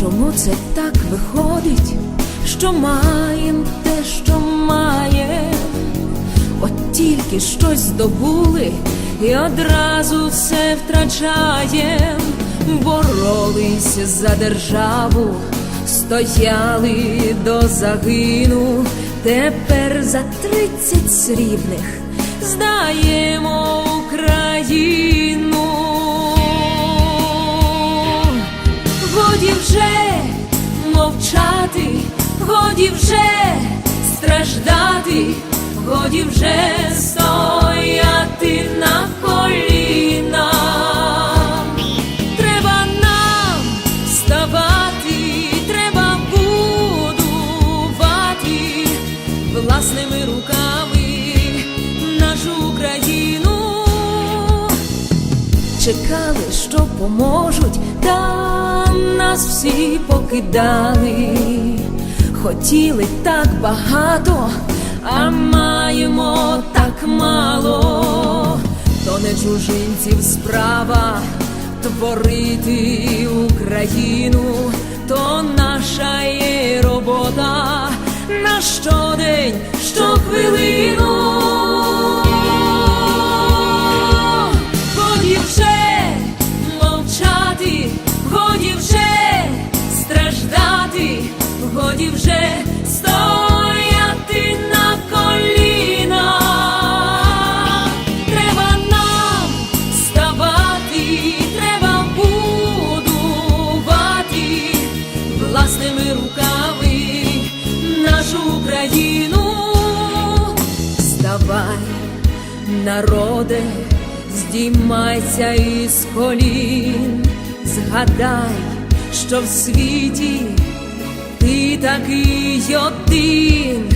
Чому це так виходить, що маєм те, що маєм? От тільки щось здобули і одразу все втрачаєм, боролися за державу, стояли до загину, тепер за тридцять срібних здаємо Україну. Годі вже страждати, годі вже стояти на колінах. Треба нам вставати, треба будувати власними руками нашу Україну чекали, що поможуть, та нас всі покидали. Хотіли так багато, а маємо так мало, то не чужинців справа творити Україну, то наша є робота на щодень, щохвилину. Народе, здіймайся із колін, згадай, що в світі ти такий один,